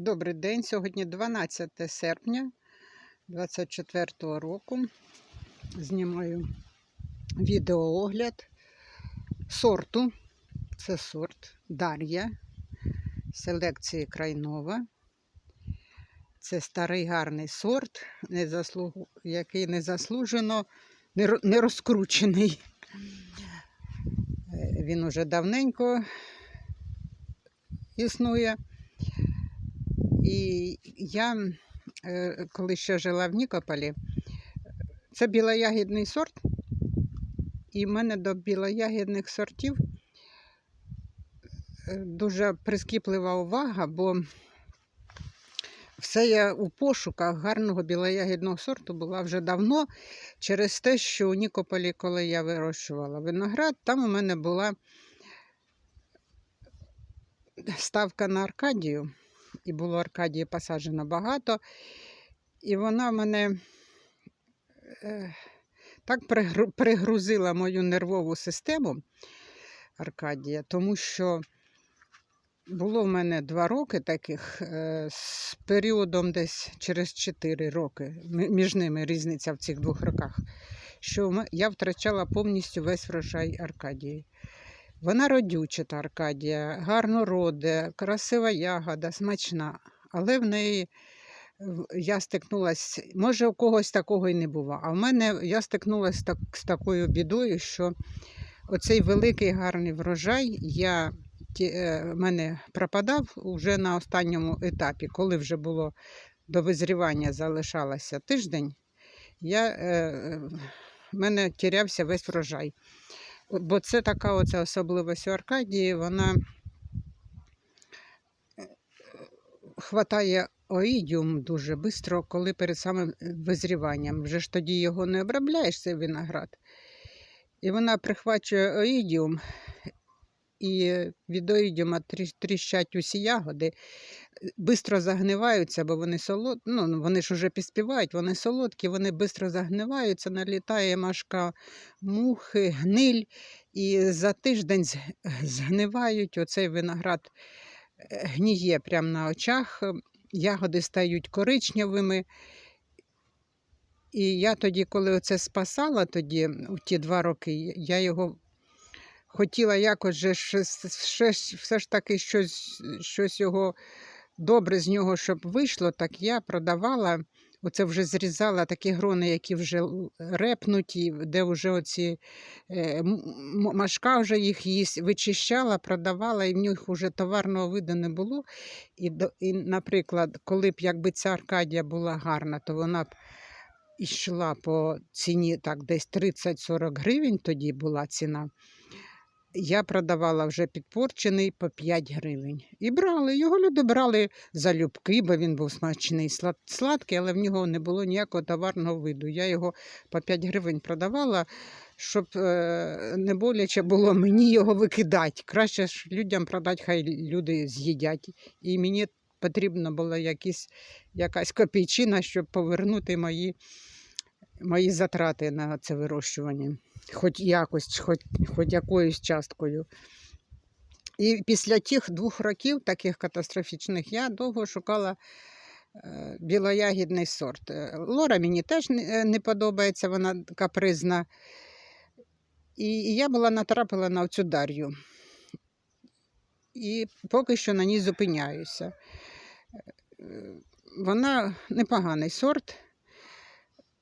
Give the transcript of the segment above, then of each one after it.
Добрий день. Сьогодні 12 серпня 24 року. Знімаю відеоогляд сорту. Це сорт Дар'я селекції Крайнова. Це старий гарний сорт, який незаслужено не розкручений. Е, Він уже давненько існує. І я, е, коли ще жила в Нікополі, це білоягідний сорт, і в мене до білоягідних сортів е, дуже прискіплива увага, бо все я у пошуках гарного білоягідного сорту була вже давно через те, що у Нікополі, коли я вирощувала виноград, там у мене була ставка на Аркадію і було Аркадії посаджено багато. І вона мене е, так пригрузила мою нервову систему Аркадія, тому що було в мене два роки таких е, з періодом десь через 4 роки. Між ними різниця в цих двох роках. Що я втрачала повністю весь врожай Аркадії. Вона родюча та Аркадія, гарно роде, красива ягода, смачна. Але в неї я стикнулася, може, у когось такого і не було. А в мене я стикнулася так, з такою бідою, що оцей великий гарний врожай я, ті, е, мене пропадав уже на останньому етапі, коли вже було до визрівання залишалося тиждень, я, е, в мене тірявся весь врожай. Бо це така оця особливість у Аркадії, вона е, хватає оїдіум дуже швидко, коли перед самим визріванням. Вже ж тоді його не обробляєш, цей виноград. І вона прихвачує оїдіум, і від оїдіума тріщать усі ягоди, швидко загниваються, бо вони солод... ну, вони ж вже підспівають, вони солодкі, вони швидко загниваються, налітає машка мухи, гниль, і за тиждень згнивають. Оцей виноград е, гніє прямо на очах, ягоди стають коричневими. І я тоді, коли оце спасала тоді, у ті два роки, я його хотіла якось же все ж таки щось, щось його добре з нього, щоб вийшло, так я продавала. Оце вже зрізала такі грони, які вже репнуті, де вже оці е, машка вже їх їсть, вичищала, продавала, і в них вже товарного виду не було. І, і, наприклад, коли б якби ця Аркадія була гарна, то вона б йшла по ціні так десь 30-40 гривень, тоді була ціна. Я продавала вже підпорчений по 5 гривень. І брали. Його люди брали залюбки, бо він був смачний, сладкий, але в нього не було ніякого товарного виду. Я його по 5 гривень продавала, щоб е, не боляче було мені його викидати. Краще ж людям продати, хай люди з'їдять. І мені потрібна була якісь, якась копійчина, щоб повернути мої, мої затрати на це вирощування хоч якось, хоч, хоч якоюсь часткою. І після тих двох років, таких катастрофічних, я довго шукала е, білоягідний сорт. Е, Лора мені теж не, е, подобається, вона капризна. І, я була натрапила на цю Дар'ю. І поки що на ній зупиняюся. Вона непоганий сорт,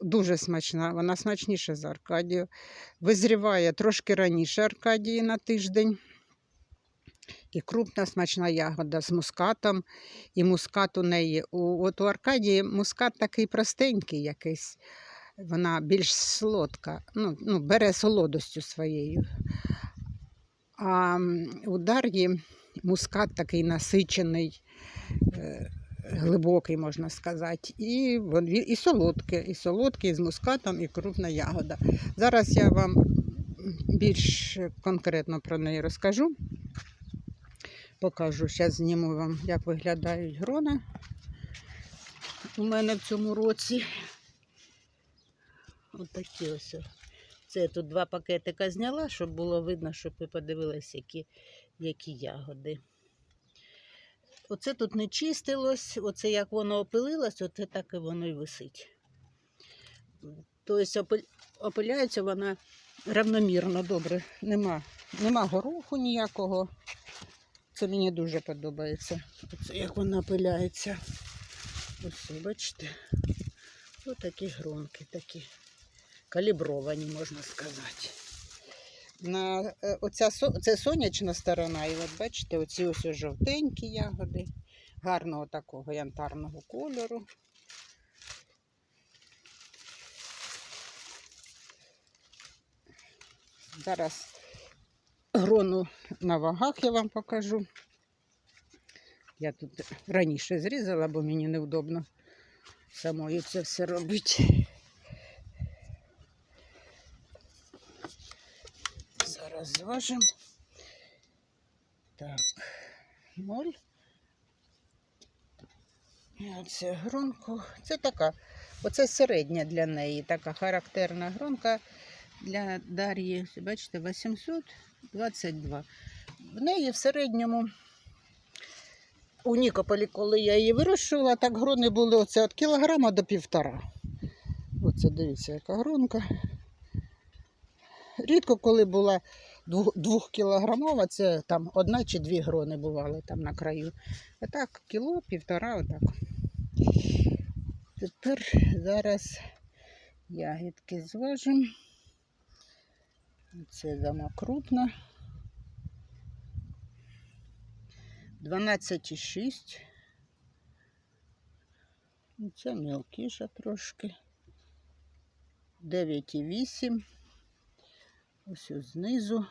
дуже смачна, вона смачніша за Аркадію. Визріває трошки раніше Аркадії на тиждень. І крупна смачна ягода з мускатом, і мускат у неї. От у Аркадії мускат такий простенький якийсь, вона більш солодка, ну, ну, бере солодостю своєю. А у Дар'ї мускат такий насичений, е, глибокий, можна сказати, і, вон- він- і солодкий, і з мускатом, і крупна ягода. Зараз я вам більш конкретно про неї розкажу. Покажу, зараз зніму вам, як виглядають грона у мене в цьому році. Ось такі ось. Це я тут два пакетика зняла, щоб було видно, щоб ви подивилися, які, які ягоди. Оце тут не чистилось, оце як воно опилилось, оце так і воно і висить. Тобто опиляється вона равномірно добре. Нема, нема гороху ніякого. Це мені дуже подобається. Оце як вона опиляється. Ось, бачите. Ось такі такі калібровані, можна сказати. На, е, оця, це сонячна сторона, і от бачите, оці ось жовтенькі ягоди, гарного такого янтарного кольору. Зараз грону на вагах я вам покажу. Я тут раніше зрізала, бо мені невдобно самою це все робити. Зараз. Так, ноль. І оце гронку. Це така, оце середня для неї, така характерна гронка для Дар'ї. Бачите, 822. В неї в середньому у Нікополі, коли я її вирощувала, так грони були оце від кілограма до півтора. Оце дивіться, яка гронка. Рідко, коли була двохкілограмова, це там одна чи дві грони бували там на краю. А так, кіло, півтора, отак. Тепер зараз ягідки зважимо. Це дама крупна. 12,6. Ну, Це мілкіша трошки. 9,8. Ось ось знизу.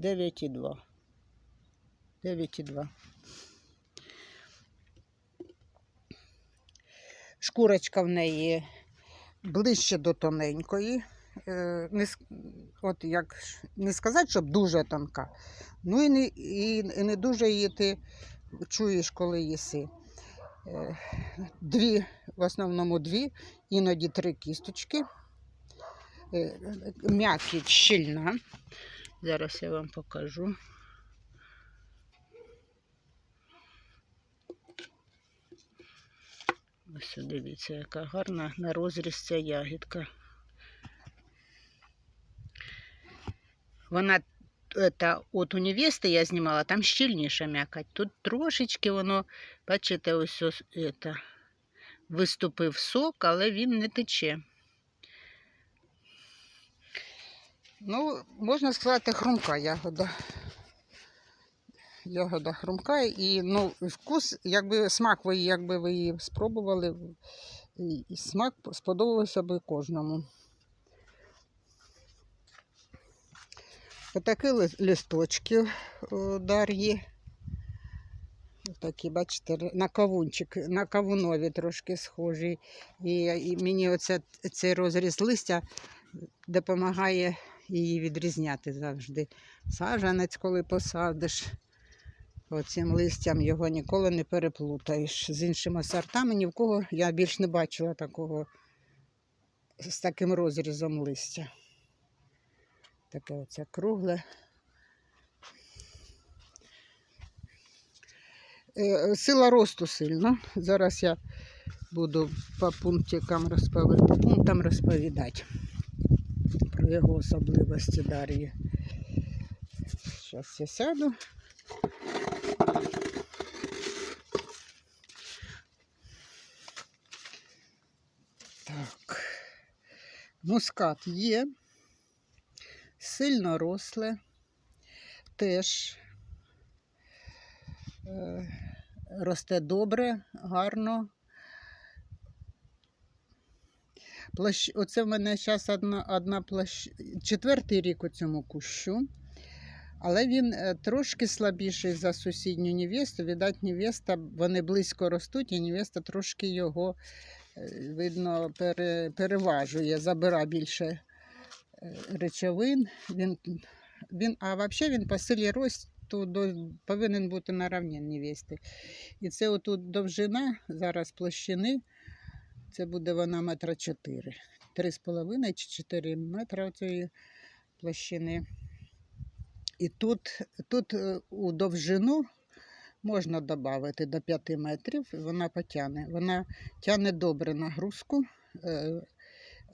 Дев'ять і два. Дев'ять і два. Шкурочка в неї ближче до тоненької. Е, Не, от як не сказати, щоб дуже тонка. Ну і не, і, і не дуже її ти чуєш, коли їси. Е, Дві, в основному дві, іноді три кісточки. Е, М'якість щільна. Зараз я вам покажу. Ось дивіться, яка гарна на розріз ця ягідка. Вона это, от у невести я знімала, там щільніша м'якоть. Тут трошечки воно, бачите, ось ось это, виступив сок, але він не тече. Ну, можна сказати, хрумка ягода. Ягода хрумка і ну, вкус, якби смак ви, якби ви її спробували, і, смак сподобався би кожному. Отакі ли- листочки Дар'ї. Такі, бачите, на кавунчик, на кавунові трошки схожі. І, і мені оце, цей розріз листя допомагає її відрізняти завжди. Сажанець, коли посадиш, оцим листям його ніколи не переплутаєш. З іншими сортами ні в кого я більш не бачила такого з таким розрізом листя. Таке оце кругле. Е, Сила росту сильна. Зараз я буду по пунктикам розповідати, по пунктам розповідати його особливості Дар'ї. Зараз я сяду. Так. Мускат є. Сильно росле. Теж е, росте добре, гарно. Плащ... Оце в мене зараз одна, одна плащ... четвертий рік у цьому кущу. Але він е, трошки слабіший за сусідню невесту. Видать, невеста, вони близько ростуть, і невеста трошки його, е, видно, пере, переважує, забира більше е, речовин. Він, він, а взагалі він по силі росту до, повинен бути на рівні невести. І це отут довжина зараз площини, це буде вона метра чотири. Три з половиною чи чотири метра цієї площини. І тут, тут е, у довжину можна додати до 5 метрів, вона потягне. Вона тягне добре нагрузку. е,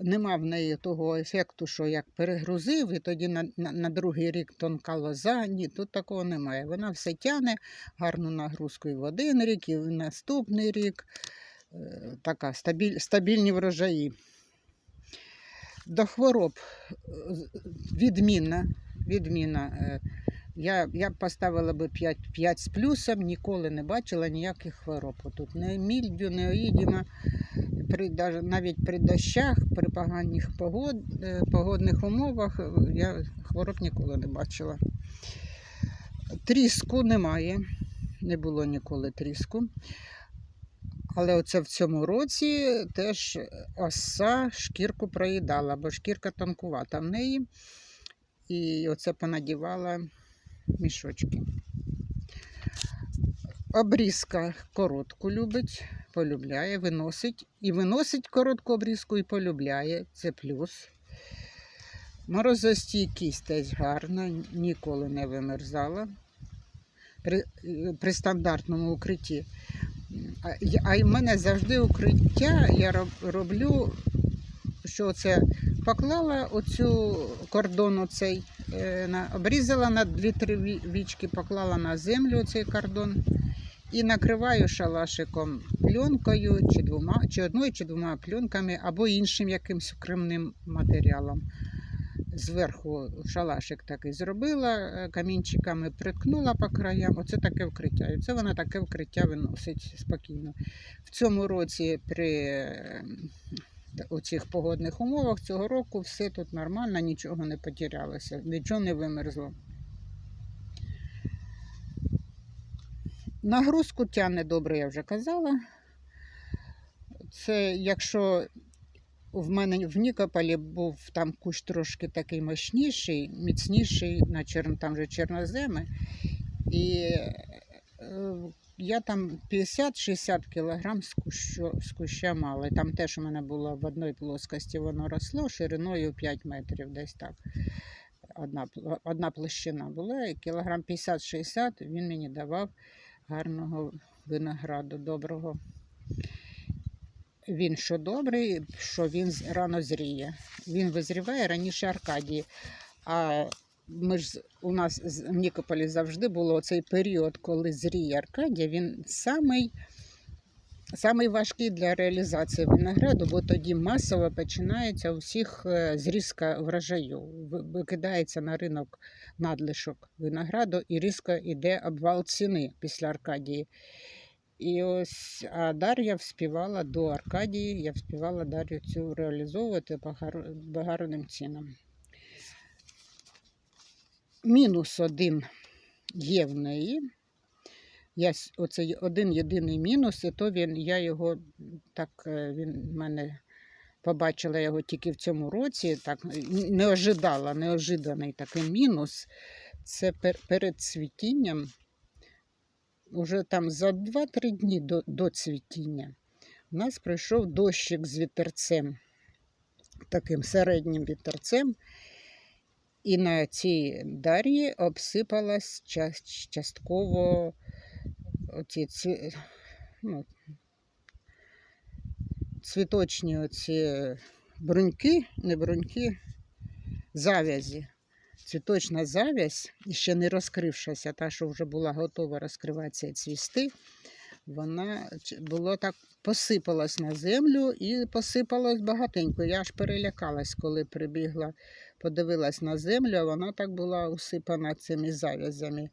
Нема в неї того ефекту, що як перегрузив, і тоді на, на, на другий рік тонка лоза. Ні, тут такого немає. Вона все тягне гарну нагрузку і в один рік, і в наступний рік. Така стабіль, стабільні врожаї. До хвороб е, відмінна. відмінна. е, Я, я поставила би 5, 5 з плюсом, ніколи не бачила ніяких хвороб. Тут не мільдю, не оїдіма. При, навіть при дощах, при поганих погод, погодних умовах я хвороб ніколи не бачила. Тріску немає, не було ніколи тріску. Але оце в цьому році теж оса шкірку проїдала, бо шкірка тонкувата в неї. І оце понадівала мішочки. Обрізка коротку любить, полюбляє, виносить. І виносить коротку обрізку і полюбляє. Це плюс. Морозостійкість теж гарна, ніколи не вимерзала. При, е, при стандартному укритті. А, в мене завжди укриття я роблю, що це поклала оцю кордон оцей, е, обрізала на 2-3 вічки, поклала на землю цей кордон і накриваю шалашиком пленкою, чи двома, чи одною, чи двома пленками, або іншим якимсь вкривним матеріалом. Зверху шалашик такий зробила, е, камінчиками приткнула по краям. Оце таке вкриття. І це вона таке вкриття виносить спокійно. В цьому році при е, у цих погодних умовах цього року все тут нормально, нічого не потерялося, нічого не вимерзло. Нагрузку тягне добре, я вже казала. Це якщо в мене в Нікополі був там кущ трошки такий мощніший, міцніший, на чер... там же чорноземи. І е, я там 50-60 кілограм з, кущу, з куща мала. Там теж у мене було в одній плоскості, воно росло шириною 5 метрів, десь так. Одна, одна площина була, і кілограм 50-60 він мені давав гарного винограду, доброго. Він що добрий, що він рано зріє. Він визріває раніше Аркадії. А ми ж у нас в Нікополі завжди було цей період, коли зріє Аркадія, він самий, самий важкий для реалізації винограду, бо тоді масово починається у всіх е, зрізка врожаю. Викидається на ринок надлишок винограду і різко йде обвал ціни після Аркадії. І ось а Дар'я вспівала до Аркадії, я вспівала Дар'ю цю реалізовувати гар- гарним цінам. Мінус один є в неї. Я, оце один єдиний мінус, і то він, я його так, е, він мене побачила його тільки в цьому році, так не ожидала, неожиданий такий мінус. Це пер, перед цвітінням уже там за 2-3 дні до, до цвітіння у нас прийшов дощик з вітерцем, таким середнім вітерцем. І на цій дар'ї обсипалась час- частково оці цві... ну, цвіточні оці бруньки, не бруньки, завязі. Цвіточна завязь, і ще не розкрившася, та, що вже була готова розкриватися і цвісти, вона було так посипалась на землю і посипалась багатенько. Я аж перелякалась, коли прибігла, подивилась на землю, а вона так була усипана цими зав'язями.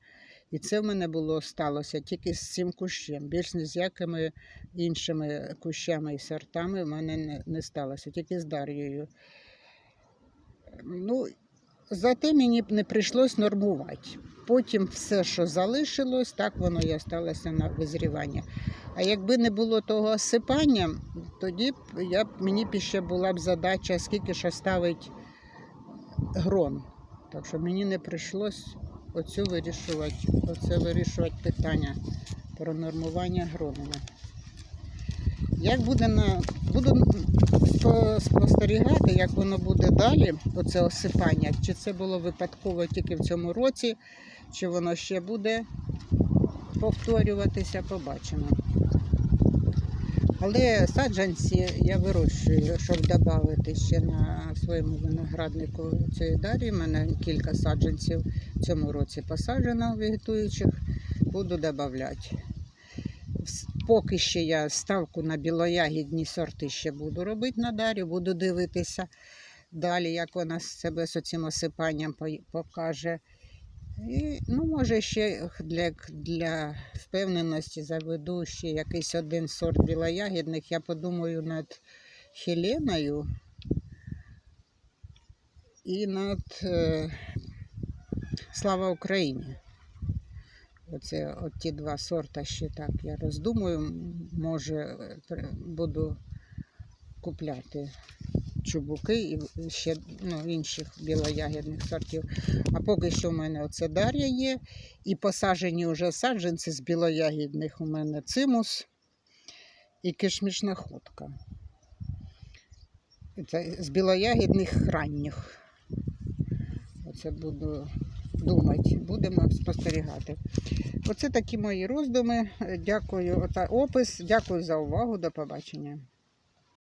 І це в мене було сталося тільки з цим кущем. Більш ні з якими іншими кущами і сортами в мене не, не сталося, тільки з Дар'єю. Ну, Зате мені не прийшлось нормувати. Потім все, що залишилось, так воно і осталося на визрівання. А якби не було того осипання, тоді б я мені б ще була б задача, скільки ж оставить грон. Так що мені не прийшлось оцю вирішувати, оце вирішувати питання про нормування гронами. Як буде на буду спостерігати, як воно буде далі, оце осипання, чи це було випадково тільки в цьому році, чи воно ще буде повторюватися, побачимо. Але саджанці я вирощую, щоб додати ще на своєму винограднику цієї дарі. У мене кілька саджанців в цьому році посаджено вегетуючих, буду додати. Поки ще я ставку на білоягідні сорти ще буду робити на дарі, буду дивитися далі, як вона себе з цим осипанням покаже. І, ну, може, ще для, для впевненості заведу ще якийсь один сорт білоягідних. Я подумаю над Хеленою і над е, Слава Україні. Оце от ті два сорта ще так я роздумую. Може, е, буду купляти чубуки і ще ну, інших білоягідних сортів. А поки що в мене оце Дар'я є. І посаджені вже саджанці з білоягідних у мене цимус і кишмішна ходка. Це з білоягідних ранніх. Оце буду думати, будемо спостерігати. Оце такі мої роздуми. Дякую. за опис. Дякую за увагу. До побачення.